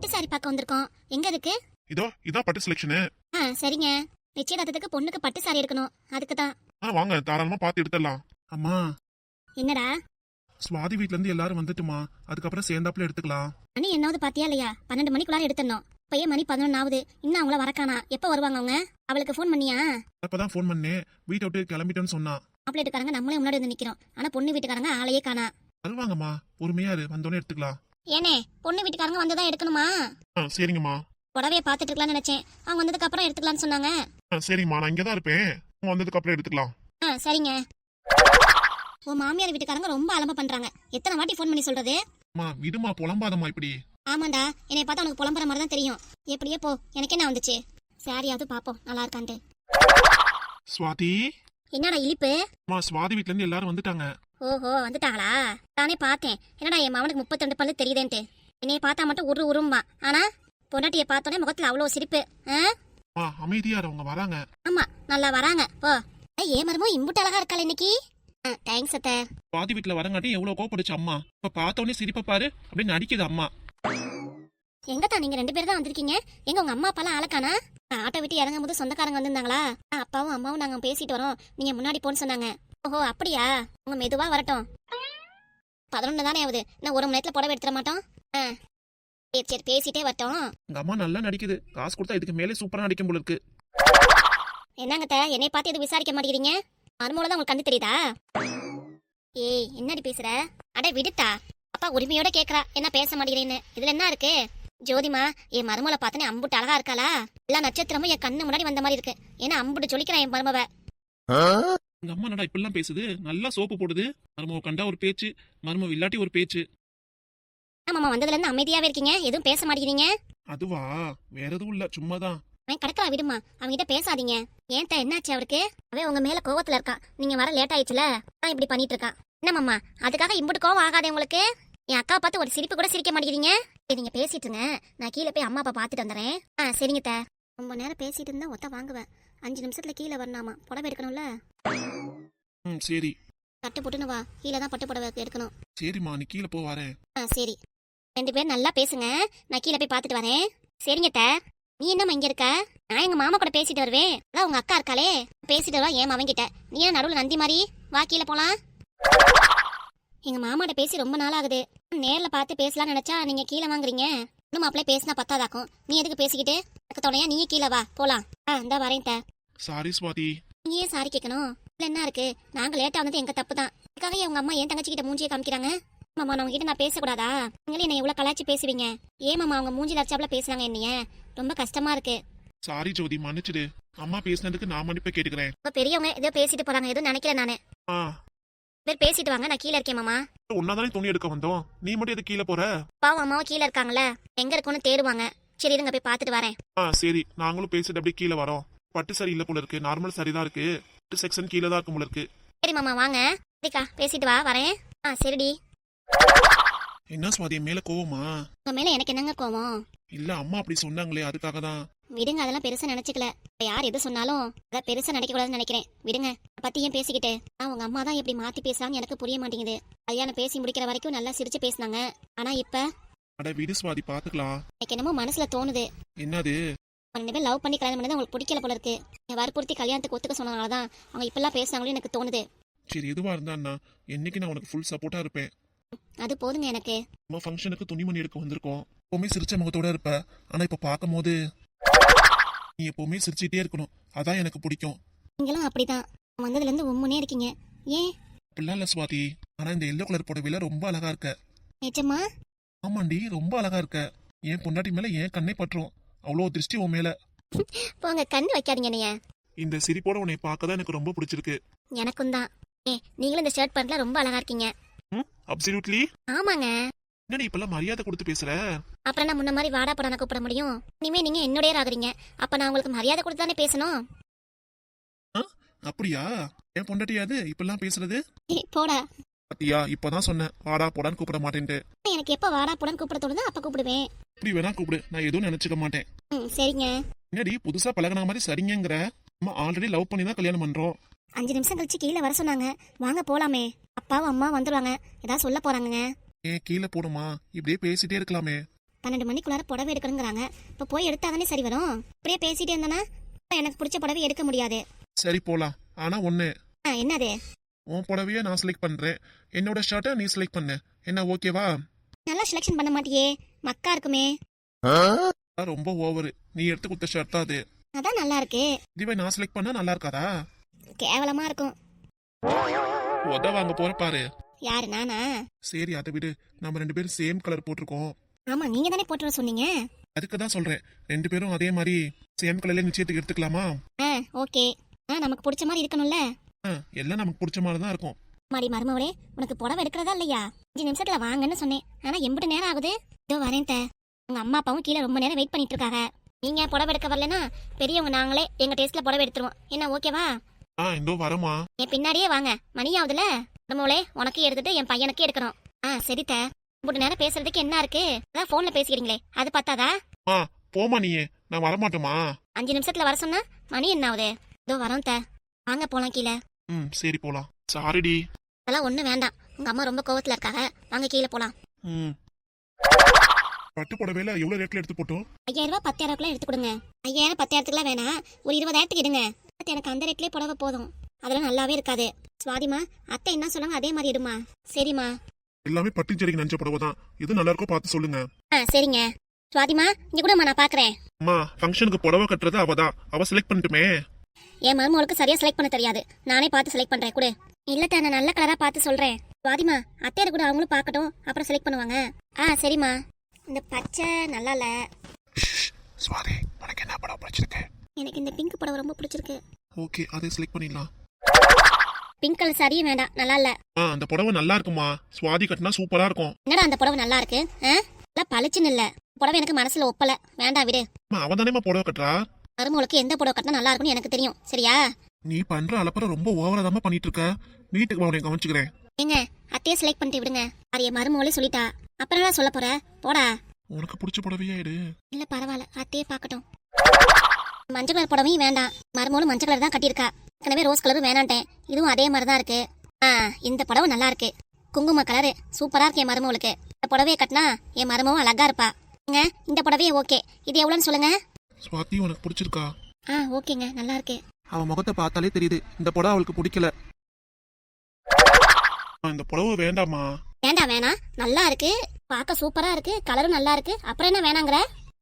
பட்டு சாரி பார்க்க வந்திருக்கோம். எங்க இருக்கு இதோ இதான் பட்டு செலெக்ஷனு ஆ சரிங்க. நிச்சயதார்த்தத்துக்கு பொண்ணுக்கு பட்டு சாரி எடுக்கணும். அதுக்கு தான். ஆ வாங்க தாராளமா பார்த்து எடுத்துடலாம். அம்மா. என்னடா? சுவாதி வீட்ல இருந்து எல்லாரும் வந்துட்டுமா? அதுக்கப்புறம் சேர்ந்தாப்புல எடுத்துக்கலாம். மணி என்னாவது பாத்தியா இல்லையா? பன்னெண்டு மணிக்குள்ளார எடுத்துடணும். இப்பயே மணி பதினொன்று ஆகுது இன்னும் அவங்கள வரக்கானா? எப்போ வருவாங்க அவங்க? அவளுக்கு ஃபோன் பண்ணியா? அப்பதான் ஃபோன் பண்ணேன். வீட்டை விட்டு கிளம்பிட்டேன்னு சொன்னா. மாப்பிள்ளை வீட்டுக்காரங்க நம்மளே முன்னாடி வந்து நிக்கிறோம். ஆனா பொண்ணு வீட்டுக்காரங்க ஆளையே காணா. வருவாங்கம்மா. பொறுமையா இரு. வந்தோடனே எடுத்துக்கலாம். ஏனே பொண்ணு வீட்டுக்காரங்க வந்ததான் எடுக்கணுமா? ஆ சரிங்கம்மா. புடவைய பாத்துட்டு இருக்கலாம்னு நினைச்சேன். அவங்க வந்ததுக்கு அப்புறம் எடுத்துக்கலாம்னு சொன்னாங்க. ஆ சரிங்கம்மா நான் இங்கே தான் இருப்பேன். அவங்க வந்ததுக்கு அப்புறம் எடுத்துக்கலாம். ஆ சரிங்க. உன் மாமியார் வீட்டுக்காரங்க ரொம்ப அலம்ப பண்றாங்க. எத்தனை வாட்டி ஃபோன் பண்ணி சொல்றது? அம்மா விடுமா புலம்பாதம்மா இப்படி. ஆமாண்டா என்னை பார்த்தா உனக்கு புலம்புற மாதிரி தான் தெரியும். எப்படியே போ எனக்கு என்ன வந்துச்சு? சாரியாவது பாப்போம் நல்லா இருக்கான்ட்டு. சுவாதி? என்னடா இழிப்பு? அம்மா சுவாதி வீட்ல இருந்து எல்லாரும் வந்துட்டாங்க. ஓஹோ வந்துட்டாங்களா? நானே பார்த்தேன். என்னடா என் மவனுக்கு முப்பத்தி பல்லு தெரியுதேன்ட்டு. என்னைய பார்த்தா மட்டும் உரு உரும்பா. ஆனா பொண்டாட்டிய பார்த்தோன்னே முகத்துல அவ்வளோ சிரிப்பு. அமைதியா அவங்க வராங்க. ஆமா நல்லா வராங்க. போ. ஏய், ஏன் மருமோ இம்புட்டு அழகா இருக்காள் இன்னைக்கு. தேங்க்ஸ் அத்தை. சுவாதி வீட்ல வரங்காட்டி எவ்வளவு கோவப்படுச்சு அம்மா. இப்ப பார்த்த உடனே சிரிப்பை பாரு. அப்படின்னு நடிக்குது அம்மா. எங்கத்தான் நீங்க ரெண்டு பேரும் தான் வந்திருக்கீங்க? எங்க உங்க அம்மா அப்பாலாம் ஆளக்கானா? ஆட்டோ விட்டு இறங்கும் போது சொந்தக்காரங்க வந்திருந்தாங்களா? அப்பாவும் அம்மாவும் நாங்க பேசிட்டு வரோம். நீங்க முன்னாடி போன்னு சொன்னாங்க. ஓஹோ அப்படியா? உங்க மெதுவா வரட்டும். பதினொன்று தானே ஆகுது. நான் ஒரு மணி நேரத்துல புடவை எடுத்துட மாட்டோம்? ஆ. சரி சரி பேசிட்டே வரட்டும். எங்க அம்மா நல்லா நடிக்குது. காசு கொடுத்தா இதுக்கு மேலே சூப்பரா நடிக்கும் போல இருக்கு. என்னங்க அத்தை, என்னை பார்த்து எதுவும் விசாரிக்க மாட்டேங்கிறீங்க? மறுமூல தான் உங்களுக்கு கண்ணு தெரியுதா? ஏய் என்னடி பேசுற? அட விடுத்தா. அப்பா உரிமையோட கேக்குறா. என்ன பேச மாட்டேங்கிறேன்னு. இதுல என்ன இருக்கு? ஜோதிமா என் மருமலை பார்த்தனே அம்புட்டு அழகா இருக்காளா? எல்லா நட்சத்திரமும் என் கண்ணு முன்னாடி வந்த மாதிரி இருக்கு. ஏன்னா அம்புட்டு சொல்லிக்கிறான் என் மருமவ? எங்க அம்மா நடா இப்படிலாம் பேசுது? நல்லா சோப்பு போடுது. மருமவ கண்டா ஒரு பேச்சு மருமவ இல்லாட்டி ஒரு பேச்சு. ஆமாம்மா வந்ததுல இருந்து அமைதியாவே இருக்கீங்க. எதுவும் பேச மாட்டேங்கிறீங்க. அதுவா? வேற எதுவும் இல்ல சும்மாதான். அவன் கிடக்கா விடுமா அவன்கிட்ட பேசாதீங்க. ஏன் என்னாச்சு அவருக்கு? அவன் உங்க மேல கோவத்துல இருக்கான் நீங்க வர லேட் ஆயிடுச்சுல? நான் இப்படி பண்ணிட்டு இருக்கான் என்னமாம்மா அதுக்காக இம்புட்டு கோவம் ஆகாதே உங்களுக்கு? என் அக்கா பார்த்து ஒரு சிரிப்பு கூட சிரிக்க மாட்டேங்கிறீங்க. நீங்க பேசிட்டு இருங்க. நான் கீழே போய் அம்மா அப்பா பார்த்துட்டு வந்துடுறேன். ஆ சரிங்க தா. ரொம்ப நேரம் பேசிட்டு இருந்தா ஒத்த வாங்குவேன். அஞ்சு நிமிஷத்துல கீழே வரணுமா புடவை எடுக்கணும்ல? ம் சரி. கட்டு போட்டுன்னு வா. கீழே தான் பட்டு புடவை எடுக்கணும். சரிம்மா நீ கீழே போ வரேன். ஆ சரி. ரெண்டு பேரும் நல்லா பேசுங்க. நான் கீழே போய் பார்த்துட்டு வரேன். சரிங்க தா நீ என்னம்மா இங்க இருக்க? நான் எங்க மாமா கூட பேசிட்டு வருவேன். அதான் உங்க அக்கா இருக்காளே. பேசிட்டு வருவா ஏன் கிட்ட. நீ ஏன் நடுவுல நந்தி மாதிரி வா கீழே போலாம். எங்க மாமாட்ட பேசி ரொம்ப நாள் ஆகுது. நேர்ல பார்த்து பேசலாம்னு நினைச்சா நீங்க கீழே வாங்குறீங்க. இன்னும் மாப்பிள்ளை பேசினா பத்தாதாக்கும். நீ எதுக்கு பேசிக்கிட்டு? எனக்கு துணையா நீ கீழே வா. போலாம். ஆ இந்த வரேன் சாரி சுவாதி. நீ ஏன் சாரி கேட்கணும் இல்ல என்ன இருக்கு? நாங்க லேட்டா வந்தது எங்க தப்பு தான். அதுக்காக உங்க அம்மா ஏன் தங்கச்சி கிட்ட மூஞ்சியை காமிக்கிறாங்க? மாமா நான் உங்ககிட்ட நான் பேசக்கூடாதா? நீங்களே என்ன இவ்வளவு கலாச்சி பேசுவீங்க. ஏன் மாமா அவங்க மூஞ்சில அடிச்சாப்ல பேசுறாங்க என்னைய? ரொம்ப கஷ்டமா இருக்கு. சாரி ஜோதி மன்னிச்சிடு. அம்மா பேசினதுக்கு நான் மன்னிப்பை கேட்டுக்கிறேன். பெரியவங்க ஏதோ பேசிட்டு போறாங்க. எதுவும் நினைக்கல நானு. பேர் பேசிட்டு வாங்க நான் கீழே இருக்கேன் மாமா. ஒன்னாதானே துணி எடுக்க வந்தோம். நீ மட்டும் எது கீழே போற? பாவம் அம்மாவும் கீழே இருக்காங்கல்ல. எங்க இருக்குன்னு தேடுவாங்க. சரி இருங்க போய் பார்த்துட்டு வரேன். ஆ சரி. நாங்களும் பேசிட்டு அப்படியே கீழே வரோம். பட்டு சரி இல்ல போல இருக்கு. நார்மல் சரி தான் இருக்கு. பட்டு செக்ஷன் கீழே தான் இருக்கும் போல இருக்கு. சரி மாமா வாங்க. சரிக்கா பேசிட்டு வா வரேன். ஆ சரிடி. என்ன சுவாதி என் மேல கோவமா? உங்க மேல எனக்கு என்னங்க கோவம்? இல்ல அம்மா அப்படி சொன்னாங்களே அதுக்காக தான் விடுங்க அதெல்லாம் பெருசா நினைச்சுக்கல. யார் எது சொன்னாலும் அதை பெருசா நினைக்க கூடாதுன்னு நினைக்கிறேன். விடுங்க பத்தி ஏன் பேசிக்கிட்டு? ஆ உங்க அம்மா தான் எப்படி மாத்தி பேசுறாங்க எனக்கு புரிய மாட்டேங்குது. கல்யாணம் பேசி முடிக்கிற வரைக்கும் நல்லா சிரிச்சு பேசுனாங்க. ஆனா இப்ப அட விடு சுவாதி பாத்துக்கலாம். எனக்கு என்னமோ மனசுல தோணுது. என்னது? ரெண்டு பேரும் லவ் பண்ணி கல்யாணம் பண்ணது உங்களுக்கு பிடிக்கல போல இருக்கு. வற்புறுத்தி கல்யாணத்துக்கு ஒத்துக்க சொன்னதுனாலதான் அவங்க இப்பெல்லாம் பேசுனாங்களோ எனக்கு தோணுது. சரி எதுவா இருந்தான்னா என்னைக்கு நான் உனக்கு ஃபுல் சப்போர்ட்டா இருப்பேன்? அது போதுங்க எனக்கு. நம்ம ஃபங்க்ஷனுக்கு துணிமணி எடுக்க வந்திருக்கோம். எப்பவுமே சிரிச்ச முகத்தோட இருப்ப. ஆனா இப்ப பார்க்கும்போது நீ எப்பவுமே சிரிச்சிட்டே இருக்கணும். அதான் எனக்கு பிடிக்கும். நீங்களும் அப்படிதான். வந்ததுல இருந்து உம்முனே இருக்கீங்க. ஏன்? அப்படிலாம் இல்ல சுவாதி. ஆனா இந்த எல்லோ கலர் புடவையில ரொம்ப அழகா இருக்க. நிஜமா? ஆமாண்டி ரொம்ப அழகா இருக்க. என் பொண்டாட்டி மேல ஏன் கண்ணே பற்றும். அவ்வளோ திருஷ்டி உன் மேல. போங்க கண்ணு வைக்காதீங்க நீங்க இந்த சிரிப்போட உன்னை பார்க்க தான் எனக்கு ரொம்ப பிடிச்சிருக்கு. எனக்கும் தான். ஏ நீங்களும் இந்த ஷர்ட் பேண்ட்ல ரொம்ப அழகா இருக்கீங்க. அப்சல்யூட்லி ஆமாங்க. என்னடி இப்பெல்லாம் மரியாதை கொடுத்து பேசுற? அப்புறம் நான் முன்ன மாதிரி வாடா படம் கூப்பிட முடியும்? இனிமே நீங்க என்னுடைய ஆகுறீங்க அப்ப நான் உங்களுக்கு மரியாதை கொடுத்து தானே பேசணும்? அப்படியா? என் பொண்டாட்டியாது இப்பெல்லாம் பேசுறது? போடா. பாத்தியா? இப்பதான் சொன்னேன். வாடா போடான்னு கூப்பிட மாட்டேன்ட்டு. எனக்கு எப்ப வாடா போடான்னு கூப்பிட தோணுதோ அப்ப கூப்பிடுவேன். இப்படி வேணா கூப்பிடு. நான் எதுவும் நினைச்சுக்க மாட்டேன். சரிங்க. என்னடி புதுசா பழகுன மாதிரி சரிங்கங்கிற? நம்ம ஆல்ரெடி லவ் பண்ணி தான் கல்யாணம் பண்றோம். அஞ்சு நிமிஷம் கழிச்சு கீழே வர சொன்னாங்க. வாங்க போலாமே. அப்பாவும் அம்மா வந்துருவாங்க. ஏதாவது சொல்ல போறாங்கங்க. ஏன் கீழே போடுமா? இப்படியே பேசிட்டே இருக்கலாமே. பன்னெண்டு மணிக்குள்ளார புடவை எடுக்கணுங்கிறாங்க. இப்போ போய் எடுத்தா தானே சரி வரும்? அப்படியே பேசிட்டே அப்புறம் எனக்கு பிடிச்ச புடவை எடுக்க முடியாது. சரி போலாம். ஆனா ஒண்ணு. என்னது? உன் புடவைய நான் செலக்ட் பண்றேன். என்னோட ஷர்ட்டை நீ செலக்ட் பண்ணு. என்ன ஓகேவா நல்லா செலெக்ஷன் பண்ண மாட்டியே. மக்கா இருக்குமே. ரொம்ப ஓவர் நீ எடுத்து கொடுத்த ஷர்ட் தான் அது. அதான் நல்லா இருக்கு. இதுவே நான் செலக்ட் பண்ணா நல்லா இருக்காதா? கேவலமா இருக்கும். உத வாங்க போற பாரு. யாரு நானா? சரி அதை விடு. நம்ம ரெண்டு பேரும் சேம் கலர் போட்டிருக்கோம். ஆமா நீங்க தானே போட்டு வர சொன்னீங்க? அதுக்கு தான் சொல்றேன். ரெண்டு பேரும் அதே மாதிரி சேம் கலர்ல நிச்சயத்துக்கு எடுத்துக்கலாமா? ஆ ஓகே. ஆ நமக்கு பிடிச்ச மாதிரி இருக்கணும்ல? ஆ, எல்லாம் நமக்கு பிடிச்ச மாதிரி தான் இருக்கும். மாடி மருமவளே உனக்கு புடவை எடுக்கிறதா இல்லையா? அஞ்சு நிமிஷத்துல வாங்கன்னு சொன்னேன். ஆனா எம்பிட்டு நேரம் ஆகுது. இதோ வரேன் த உங்க அம்மா அப்பாவும் கீழே ரொம்ப நேரம் வெயிட் பண்ணிட்டு இருக்காங்க. நீங்க புடவை எடுக்க வரலனா பெரியவங்க நாங்களே எங்க டேஸ்ட்ல புடவை எடுத்துருவோம். என்ன ஓகேவா? ஆ இந்தோ வரமா என் பின்னாடியே வாங்க. மணி ஆகுதுல? மருமவளே உனக்கு எடுத்துட்டு என் பையனுக்கு எடுக்கணும். ஆ சரி த. இம்புட்டு நேரம் பேசுறதுக்கு என்ன இருக்கு? அதான் போன்ல பேசிக்கிறீங்களே. அது பார்த்தாதா ஆ போமா நீயே நான் வரமாட்டோமா அஞ்சு நிமிஷத்துல வர சொன்னா மணி என்ன ஆகுது? இதோ வரோம் த. வாங்க போலாம் கீழே. ம் சரி போலாம். சாரிடி. அதெல்லாம் ஒண்ணு வேண்டாம். உங்க அம்மா ரொம்ப கோவத்துல இருக்காங்க. வாங்க கீழே போலாம். ம். பட்டு புடவையில எவ்வளவு ரேட்ல எடுத்து போட்டோம்? ஐயாயிரம் ரூபாய் பத்தாயிரம் எடுத்து கொடுங்க. ஐயாயிரம் பத்தாயிரத்துக்குலாம் வேணாம். ஒரு இருபதாயிரத்துக்கு எடுங்க. பட் எனக்கு அந்த ரேட்லயே புடவை போதும். அதெல்லாம் நல்லாவே இருக்காது. சுவாதிமா அத்தை என்ன சொன்னாங்க அதே மாதிரி எடுமா சரிம்மா. எல்லாமே பட்டு செடிக்கு நஞ்ச புடவை தான். இது நல்லா இருக்கோ பார்த்து சொல்லுங்க. ஆ சரிங்க. சுவாதிமா இங்க கூடம்மா நான் பாக்குறேன் அம்மா ஃபங்க்ஷனுக்கு புடவை கட்டுறது அவ தான். அவ செலக்ட் பண்ணிட்டுமே. என் மருமகளுக்கு சரியா செலக்ட் பண்ண தெரியாது. நானே பார்த்து செலக்ட் பண்றேன் கூட. இல்ல நான் நல்ல கலரா பார்த்து சொல்றேன். சுவாதிமா அத்தையர் கூட அவங்களும் பார்க்கட்டும். அப்புறம் செலக்ட் பண்ணுவாங்க. ஆ சரிம்மா. இந்த பச்சை நல்லா இல்ல சுவாதி உனக்கு என்ன படம் பிடிச்சிருக்கு? எனக்கு இந்த பிங்க் புடவை ரொம்ப பிடிச்சிருக்கு. ஓகே அதை செலக்ட் பண்ணிடலாம். பிங்க் கலர் சரியும் வேண்டாம் நல்லா இல்ல. ஆ அந்த புடவை நல்லா இருக்குமா? சுவாதி கட்டினா சூப்பரா இருக்கும். என்னடா அந்த புடவை நல்லா இருக்கு? ஆ? நல்லா பளிச்சுன்னு இல்ல. புடவை எனக்கு மனசுல ஒப்பல. வேண்டாம் விடு. அம்மா, அவன் தானேமா புடவை கட்டுறா? மருமகளுக்கு எந்த புடவை கட்டினா நல்லா இருக்கும்னு எனக்கு தெரியும். சரியா? நீ பண்ற அலப்பற ரொம்ப ஓவரா தாம்மா பண்ணிட்டு இருக்க வீட்டுக்கு வா உன்னை கவனிச்சுக்கிறேன். ஏங்க அத்தையே செலக்ட் பண்ணிட்டு விடுங்க. அது என் மருமகளே சொல்லிட்டா. அப்புறம் என்ன சொல்ல போற? போடா. உனக்கு பிடிச்ச புடவையா எடு. இல்ல பரவாயில்ல. அத்தையே பார்க்கட்டும். மஞ்சள் கலர் புடவையும் வேண்டாம். மருமகளும் மஞ்சள் கலர் தான் கட்டியிருக்கா. ஏற்கனவே ரோஸ் கலரும் வேணான்ட்டேன். இதுவும் அதே மாதிரி தான் இருக்கு. ஆ இந்த புடவை நல்லா இருக்கு. குங்கும கலரு சூப்பரா இருக்கு என் மருமகளுக்கு. இந்த புடவையை கட்டினா என் மருமவும் அழகா இருப்பா. இந்த புடவையே ஓகே. இது எவ்வளோன்னு சொல்லுங்க. சுவாதி உனக்கு பிடிச்சிருக்கா? ஆ ஓகேங்க. நல்லா இருக்கு. அவன் முகத்தை பார்த்தாலே தெரியுது. இந்த புடவை அவளுக்கு பிடிக்கல. இந்த புடவை வேண்டாமா? வேண்டாம் வேணாம். நல்லா இருக்கு. பார்க்க சூப்பரா இருக்கு. கலரும் நல்லா இருக்கு. அப்புறம் என்ன வேணாங்கிற?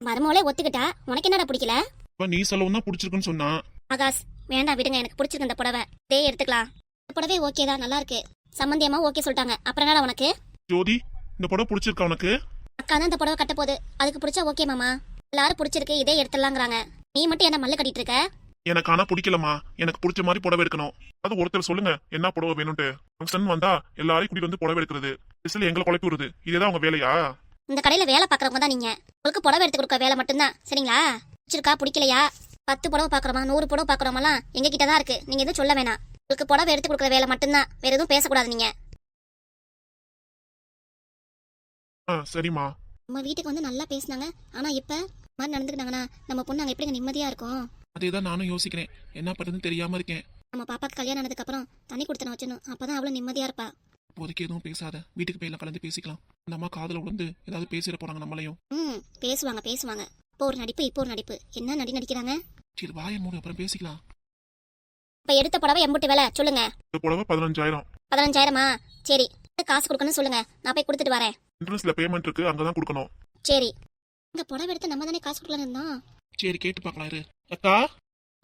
மருமகளே ஒத்துக்கிட்டா. உனக்கு என்னடா பிடிக்கல? இப்ப நீ சொல்லவும் தான் பிடிச்சிருக்குன்னு சொன்னா. ஆகாஷ் வேண்டாம் விடுங்க எனக்கு பிடிச்சிருக்கு இந்த புடவை. டே எடுத்துக்கலாம். இந்த புடவை ஓகே தான் நல்லா இருக்கு. சம்மந்தியமா ஓகே சொல்லிட்டாங்க. அப்புறம் என்னடா உனக்கு? ஜோதி இந்த புடவை பிடிச்சிருக்கா உனக்கு? அக்கா தான் இந்த புடவை கட்ட போகுது. அதுக்கு பிடிச்சா ஓகே மாமா. எல்லாரும் பிடிச்சிருக்கு இதே எடுத்துடலாங்கிறாங்க. நீ மட்டும் என்ன மல்லு கட்டிட்டு இருக்க? எனக்கு ஆனா பிடிக்கலமா எனக்கு பிடிச்ச மாதிரி புடவை எடுக்கணும். அது ஒருத்தர் சொல்லுங்க என்ன புடவை வேணும்ட்டு ஃபங்க்ஷன் வந்தா எல்லாரையும் கூட்டிட்டு வந்து புடவை எடுக்கிறது. டிஸ்ல எங்களை குழப்பி விடுறது இதுதான் உங்க வேலையா? இந்த கடையில வேலை பாக்குறவங்க தான் நீங்க. உங்களுக்கு புடவை எடுத்து கொடுக்க வேலை மட்டும்தான். சரிங்களா? பிடிச்சிருக்கா பிடிக்கலையா? பத்து புடவை பாக்குறோமா நூறு புடவை பாக்குறோமெல்லாம் எங்க கிட்ட தான் இருக்கு. நீங்க எதுவும் சொல்ல வேணாம். உங்களுக்கு புடவை எடுத்து கொடுக்குற வேலை மட்டும்தான். வேற எதுவும் பேசக்கூடாது நீங்க. ஆ சரிம்மா. நம்ம வீட்டுக்கு வந்து நல்லா பேசினாங்க. ஆனா இப்ப மாதிரி நடந்துக்கிட்டாங்கன்னா நம்ம பொண்ணு அங்க எப்படி நிம்மதியா இருக்கும்? அதே தான் நானும் யோசிக்கிறேன். என்ன பண்றதுன்னு தெரியாம இருக்கேன். நம்ம பாப்பாக்கு கல்யாணம் ஆனதுக்கு அப்புறம் தண்ணி கொடுத்தன வச்சணும் அப்பதான் அவ்வளவு நிம்மதியா இருப்பா. இப்போதைக்கு எதுவும் பேசாத. வீட்டுக்கு போய் எல்லாம் கலந்து பேசிக்கலாம். அந்த அம்மா காதுல விழுந்து ஏதாவது பேசிட போறாங்க நம்மளையும். ம் பேசுவாங்க பேசுவாங்க. இப்போ ஒரு நடிப்பு இப்போ ஒரு நடிப்பு. என்ன நடி நடிக்கிறாங்க? சரி வாயை மூடு அப்புறம் பேசிக்கலாம். இப்ப எடுத்த புடவை எம்புட்டு வேலை சொல்லுங்க. இந்த புடவை பதினஞ்சாயிரம். பதினஞ்சாயிரமா? சரி காசு கொடுக்கணும்னு சொல்லுங்க. நான் போய் கொடுத்துட்டு வரேன். இன்ட்ரெஸ்ட்ல பேமெண்ட் இருக்கு அங்கதான் கொடுக்கணும். சரி. இந்த புடவை எடுத்து நம்ம தானே காசு கொடுக்கலாம்னு இருந்தோம். சரி கேட்டு பார்க்கலாம் இரு. அக்கா?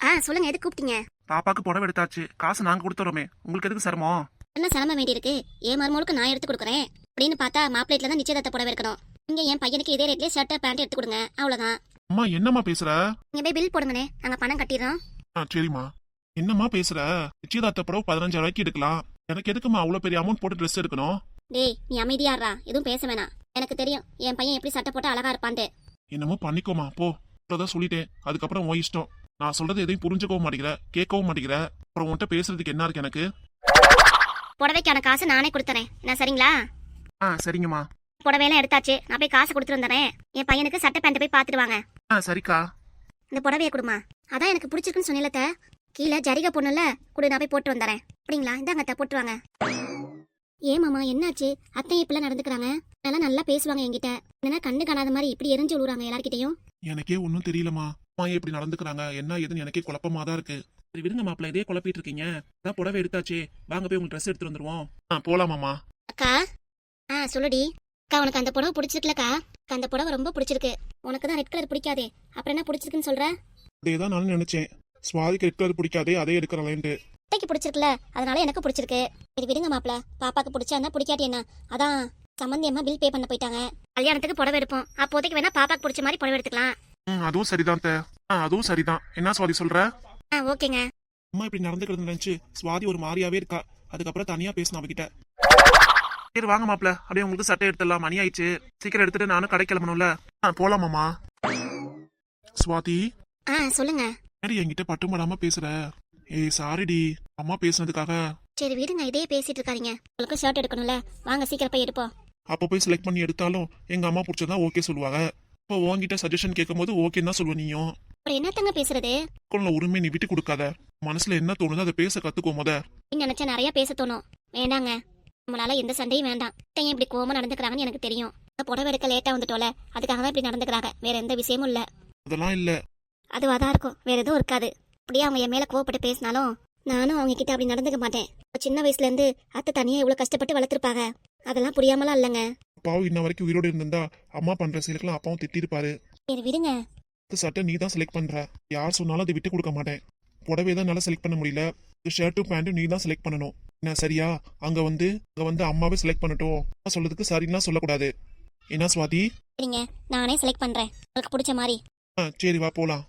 ஆ சொல்லுங்க எதுக்கு கூப்பிட்டீங்க? பாப்பாக்கு புடவை எடுத்தாச்சு. காசு நாங்க கொடுத்துறோமே. உங்களுக்கு எதுக்கு சிரமம்? என்ன சிரமம் வேண்டியிருக்கு? என் மருமகளுக்கு நான் எடுத்து கொடுக்குறேன். அப்படின்னு பார்த்தா மாப்பிள்ளைட்ல தான் நிச்சயதார்த்த புடவை இருக்கணும் நீங்க என் பையனுக்கு இதே ரேட்லயே ஷர்ட் பேண்ட் எடுத்து கொடுங்க. அவ்வளவுதான். அம்மா என்னம்மா பேசுற? நீங்க போய் பில் போடுங்கண்ணே. நாங்க பணம் கட்டிடுறோம். ஆ சரிம்மா. என்னம்மா பேசுற? நிச்சயதார்த்த புடவை பதினஞ்சாயிரம் ரூபாய்க்கு எடுக்கலாம். எனக்கு எதுக்குமா அவ்வளவு பெரிய அமௌண்ட் போட்டு ட்ரெஸ் எடுக்கணும்? டேய் நீ அமைதியாடுறா. எதுவும் பேச வேணாம். எனக்கு தெரியும் என் பையன் எப்படி சட்டை போட்டு அழகா இருப்பான்ட்டு. என்னமோ பண்ணிக்கோமா போ. இப்பதான் சொல்லிட்டேன். அதுக்கப்புறம் உன் இஷ்டம். நான் சொல்றது எதையும் புரிஞ்சுக்கவும் மாட்டேங்கிற. கேட்கவும் மாட்டேங்கிற. அப்புறம் உன்கிட்ட பேசுறதுக்கு என்ன இருக்கு எனக்கு? புடவைக்கான காசு நானே கொடுத்துறேன். என்ன சரிங்களா? ஆ சரிங்கம்மா. புடவையெல்லாம் எடுத்தாச்சு. நான் போய் காசு கொடுத்துட்டு வந்துடுறேன் என் பையனுக்கு சட்டை பேண்ட் போய் பார்த்துட்டு வாங்க ஆ சரிக்கா. இந்த புடவைய கொடுமா அதான் எனக்கு பிடிச்சிருக்குன்னு சொன்னீங்களே அத்தை. கீழே ஜரிகை பொண்ணுல குடு நான் போய் போட்டு வந்துடுறேன். அப்படிங்களா இந்தாங்க அத்தை போட்டு வாங்க ஏன் மாமா என்னாச்சு? அத்தை இப்படிலாம் நடந்துக்கிறாங்க. நல்லா நல்லா பேசுவாங்க என்கிட்ட. என்ன கண்ணு காணாத மாதிரி இப்படி எரிஞ்சு விழுறாங்க எல்லார்கிட்டயும். எனக்கே ஒன்றும் தெரியலம்மா. அம்மா இப்படி நடந்துக்கிறாங்க? என்ன ஏதுன்னு எனக்கே குழப்பமா தான் இருக்கு. சரி விடுங்க மாப்பிள்ள இதே குழப்பிட்டு இருக்கீங்க. அதான் புடவை எடுத்தாச்சே. வாங்க போய் உங்களுக்கு ட்ரெஸ் எடுத்துட்டு வந்துருவோம். ஆ போலாமாம்மா அக்கா. ஆ சொல்லுடி. அக்கா உனக்கு அந்த புடவை பிடிச்சிருக்குலக்கா அந்த புடவை ரொம்ப பிடிச்சிருக்கு. உனக்கு தான் ரெட் கலர் பிடிக்காதே. அப்புறம் என்ன பிடிச்சிருக்குன்னு சொல்ற? அதே தான் நானும் நினைச்சேன். சுவாதிக்கு ரெட் கலர் பிடிக்காதே அதே எடுக்கிறலேன்ட்டு அத்தைக்கு பிடிச்சிருக்குல அதனால எனக்கு பிடிச்சிருக்கு. சரி விடுங்க மாப்பிள. பாப்பாக்கு பிடிச்சா இருந்தா பிடிக்காட்டி என்ன? அதான் சம்மந்தி அம்மா பில் பே பண்ண போயிட்டாங்க. கல்யாணத்துக்கு புடவை எடுப்போம். அப்போதைக்கு வேணா பாப்பாக்கு பிடிச்ச மாதிரி புடவை எடுத்துக்கலாம். ம் அதுவும் சரிதான் தே ஆ அதுவும் சரிதான். என்ன சுவாதி சொல்ற? ஆ ஓகேங்க. அம்மா இப்படி நடந்துக்கிறது நினைச்சு சுவாதி ஒரு மாதிரியாவே இருக்கா. அதுக்கப்புறம் தனியா பேசணும் அவகிட்ட. சரி வாங்க மாப்ள அப்படியே உங்களுக்கு சட்டை எடுத்துடலாம். மணி ஆயிடுச்சு. சீக்கிரம் எடுத்துட்டு நானும் கடை கிளம்பணும்ல. போலாமாமா சுவாதி? ஆ சொல்லுங்க. சரி என்கிட்ட பட்டுமடாம பேசுற? ஏய் சாரிடி. அம்மா பேசுனதுக்காக. சரி விடுங்க. இதே பேசிட்டு இருக்காதீங்க. உங்களுக்கு ஷர்ட் எடுக்கணும்ல. வாங்க சீக்கிரம் போய் எடுப்போம். அப்ப போய் செலக்ட் பண்ணி எடுத்தாலும் எங்க அம்மா பிடிச்சதா ஓகே சொல்லுவாங்க. இப்போ உன்கிட்ட சஜஷன் கேட்கும்போது ஓகேன்னு தான் சொல்லுவ நீயும். அப்புறம் என்னத்தங்க பேசுறது? உள்ள உரிமை நீ விட்டு கொடுக்காத. மனசுல என்ன தோணுதோ அதை பேச கத்துக்கோ முத. நீ நினைச்சா நிறைய பேச தோணும். வேண்டாங்க. நம்மளால எந்த சண்டையும் வேண்டாம். ஏன் இப்படி கோவமா நடந்துக்கிறாங்கன்னு எனக்கு தெரியும். இந்த புடவை எடுக்க லேட்டா வந்துட்டோல அதுக்காக தான் இப்படி நடந்துக்கிறாங்க. வேற எந்த விஷயமும் இல்ல. அதெல்லாம் இல்ல. அதுவாக தான் இருக்கும். வேற எதுவும் இருக்காது. அப்படியே அவங்க என் மேல கோவப்பட்டு பேசினாலும் நானும் அவங்க கிட்ட அப்படி நடந்துக்க மாட்டேன். சின்ன வயசுல இருந்து அத்தை தனியா இவ்வளவு கஷ்டப்பட்டு வளர்த்துருப்பாங்க. அதெல்லாம் புரியாமலாம் இல்லைங்க. அப்பாவும் இன்ன வரைக்கும் உயிரோடு இருந்திருந்தா அம்மா பண்ற செயலுக்கெல்லாம் அப்பாவும் திட்டிருப்பாரு. சரி விடுங்க. இந்த சட்டை நீ தான் செலக்ட் பண்ற. யார் சொன்னாலும் அதை விட்டு கொடுக்க மாட்டேன். புடவை தான் என்னால செலக்ட் பண்ண முடியல. ஷர்ட்டும் பேண்ட்டும் நீ தான் செலக்ட் பண்ணணும். என்ன சரியா? அங்க வந்து அங்க வந்து அம்மாவே செலக்ட் பண்ணட்டும். நான் சொல்றதுக்கு சரின்னா சொல்லக்கூடாது. என்ன சுவாதி? சரிங்க நானே செலக்ட் பண்றேன். உங்களுக்கு பிடிச்ச மாதிரி. ஆ சரி வா போலாம்.